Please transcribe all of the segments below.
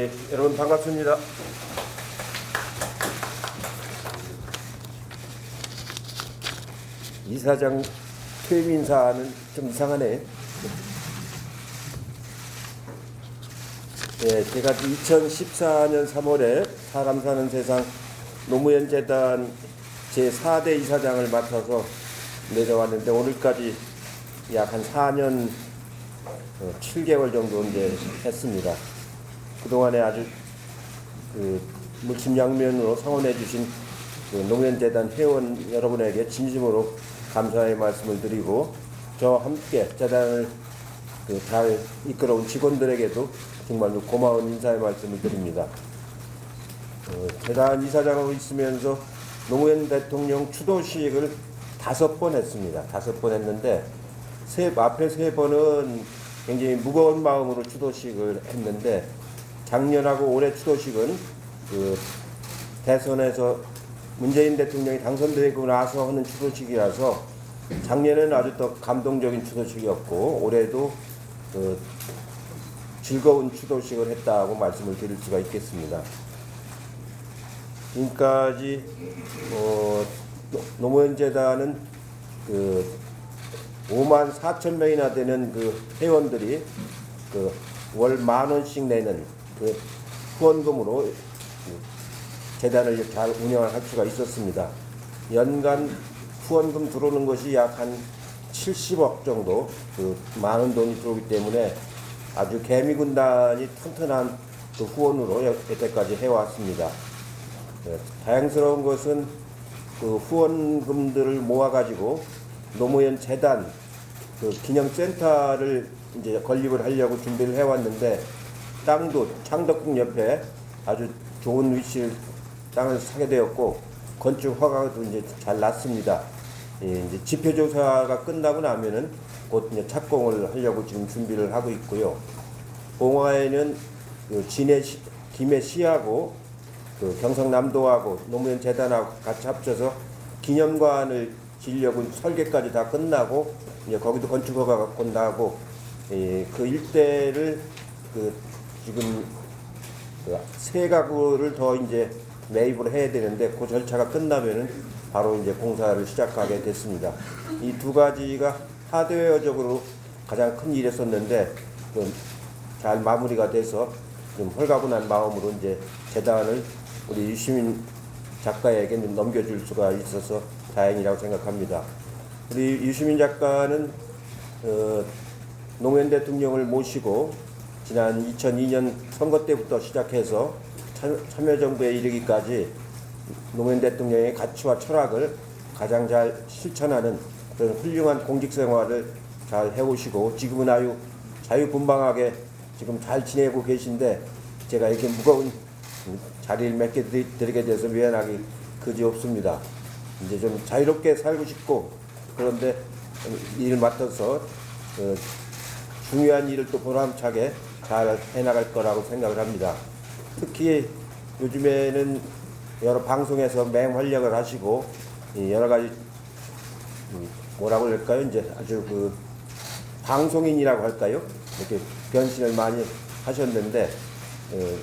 예, 여러분 반갑습니다. 이사장 퇴임 인사는 좀 이상하네. 예, 제가 2014년 3월에 사람 사는 세상 노무현 재단 제 4대 이사장을 맡아서 내려왔는데 오늘까지 약 한 4년 어, 7개월 정도 이제 했습니다. 그동안에 아주 그 물심양면으로 성원해 주신 그 노무현재단 회원 여러분에게 진심으로 감사의 말씀을 드리고 저와 함께 재단을 그 잘 이끌어온 직원들에게도 정말로 고마운 인사의 말씀을 드립니다. 어, 재단 이사장으로 있으면서 노무현 대통령 추도식을 다섯 번 했습니다. 다섯 번 했는데 세, 앞에 세 번은 굉장히 무거운 마음으로 추도식을 했는데 작년하고 올해 추도식은 그 대선에서 문재인 대통령이 당선되고 나서 하는 추도식이라서 작년에는 아주 더 감동적인 추도식이었고 올해도 그 즐거운 추도식을 했다고 말씀을 드릴 수가 있겠습니다. 지금까지 어, 노- 노무현 재단은 그 5만 4천 명이나 되는 그 회원들이 그 월 만 원씩 내는 그 후원금으로 그 재단을 잘 운영을 할 수가 있었습니다. 연간 후원금 들어오는 것이 약 한 70억 정도 그 많은 돈이 들어오기 때문에 아주 개미군단이 튼튼한 그 후원으로 여- 여태까지 해왔습니다. 네, 다양스러운 것은 그 후원금들을 모아가지고 노무현 재단 그 기념센터를 이제 건립을 하려고 준비를 해왔는데 땅도 창덕궁 옆에 아주 좋은 위치를 땅을 사게 되었고 건축 허가도 이제 잘 났습니다. 예, 이제 지표 조사가 끝나고 나면은 곧 이제 착공을 하려고 지금 준비를 하고 있고요. 봉화에는 그 진해 시, 김해 시하고 그 경상남도하고 노무현 재단하고 같이 합쳐서 기념관을 지려고 설계까지 다 끝나고 이제 거기도 건축 허가가 곧 나고 예, 그 일대를 그 지금 그세 가구를 더 이제 매입을 해야 되는데 그 절차가 끝나면은 바로 이제 공사를 시작하게 됐습니다. 이 두 가지가 하드웨어적으로 가장 큰 일이었었는데 그잘 마무리가 돼서 좀 홀가분한 마음으로 이제 재단을 우리 유시민 작가에게 좀 넘겨줄 수가 있어서 다행이라고 생각합니다. 우리 유시민 작가는 어, 노무현 대통령을 모시고 지난 2002년 선거 때부터 시작해서 참- 참여정부에 이르기까지 노무현 대통령의 가치와 철학을 가장 잘 실천하는 그런 훌륭한 공직 생활을 잘 해오시고 지금은 아주 자유분방하게 지금 잘 지내고 계신데 제가 이렇게 무거운 자리를 몇개 드리게 돼서 미안하기 그지 없습니다. 이제 좀 자유롭게 살고 싶고 그런데 일을 맡아서 그 중요한 일을 또 보람차게 잘 해나갈 거라고 생각을 합니다. 특히 요즘에는 여러 방송에서 맹활약을 하시고 이 여러 가지 음, 뭐라고 할까요? 이제 아주 그 방송인이라고 할까요? 이렇게 변신을 많이 하셨는데 어,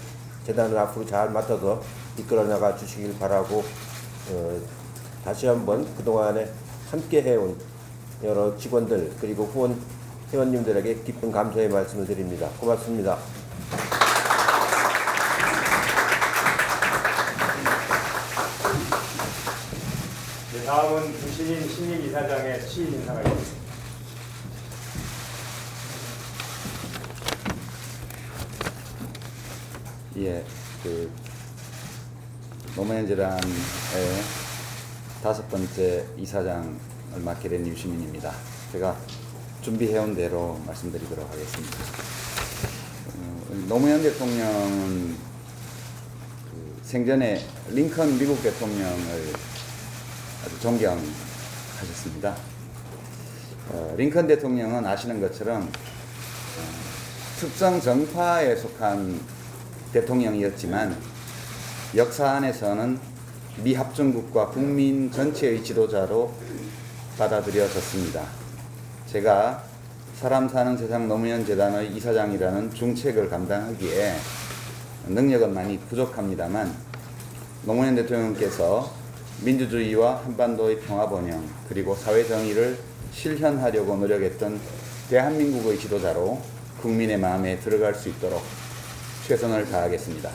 재단을 앞으로 잘 맡아서 이끌어 나가 주시길 바라고 어, 다시 한번 그동안에 함께 해온 여러 직원들 그리고 후원 회원님들에게 깊은 감사의 말씀을 드립니다. 고맙습니다. 네, 다음은 부신인 신임 이사장의 취임 인사가 있습니다. 예, 그 노무현 재단의 다섯 번째 이사장을 맡게 된 유시민입니다. 제가 준비해온 대로 말씀드리도록 하겠습니다. 어, 노무현 대통령은 그 생전에 링컨 미국 대통령을 아주 존경하셨습니다. 어, 링컨 대통령은 아시는 것처럼 어, 특정 정파에 속한 대통령이었지만 역사 안에서는 미합중국과 국민 전체의 지도자로 받아들여졌습니다. 제가 사람 사는 세상 노무현 재단의 이사장이라는 중책을 감당하기에 능력은 많이 부족합니다만 노무현 대통령께서 민주주의와 한반도의 평화 번영 그리고 사회 정의를 실현하려고 노력했던 대한민국의 지도자로 국민의 마음에 들어갈 수 있도록 최선을 다하겠습니다.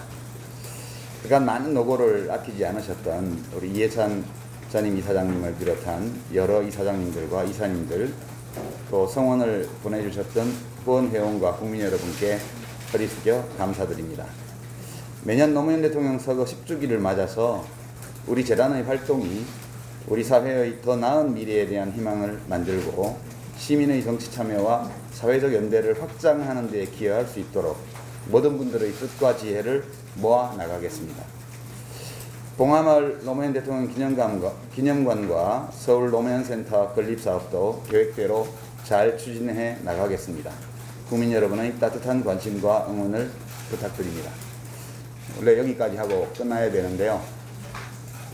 그간 많은 노고를 아끼지 않으셨던 우리 이해찬 전임 이사장님을 비롯한 여러 이사장님들과 이사님들 또 성원을 보내주셨던 후원 회원과 국민 여러분께 허리 숙여 감사드립니다. 매년 노무현 대통령 서거 10주기를 맞아서 우리 재단의 활동이 우리 사회의 더 나은 미래에 대한 희망을 만들고 시민의 정치 참여와 사회적 연대를 확장하는 데 기여할 수 있도록 모든 분들의 뜻과 지혜를 모아 나가겠습니다. 봉화마을 노무현 대통령 기념관과, 기념관과 서울 노무현센터 건립 사업도 계획대로 잘 추진해 나가겠습니다. 국민 여러분의 따뜻한 관심과 응원을 부탁드립니다. 원래 여기까지 하고 끝나야 되는데요.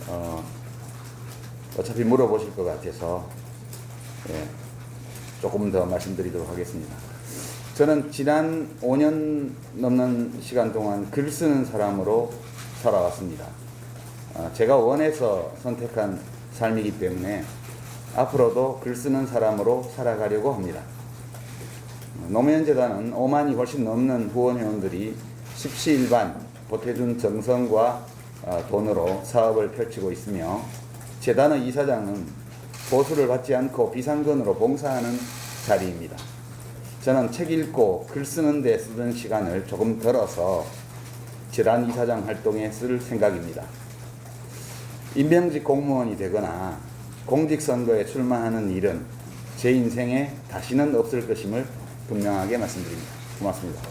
어, 어차피 물어보실 것 같아서 예, 조금 더 말씀드리도록 하겠습니다. 저는 지난 5년 넘는 시간 동안 글 쓰는 사람으로 살아왔습니다. 어, 제가 원해서 선택한 삶이기 때문에 앞으로도 글 쓰는 사람으로 살아가려고 합니다. 노무현 재단은 5만이 훨씬 넘는 후원 회원들이 십시일반 보태준 정성과 어, 돈으로 사업을 펼치고 있으며 재단의 이사장은 보수를 받지 않고 비상근으로 봉사하는 자리입니다. 저는 책 읽고 글 쓰는 데 쓰던 시간을 조금 덜어서 재단 이사장 활동에 쓸 생각입니다. 임명직 공무원이 되거나 공직선거에 출마하는 일은 제 인생에 다시는 없을 것임을 분명하게 말씀드립니다. 고맙습니다.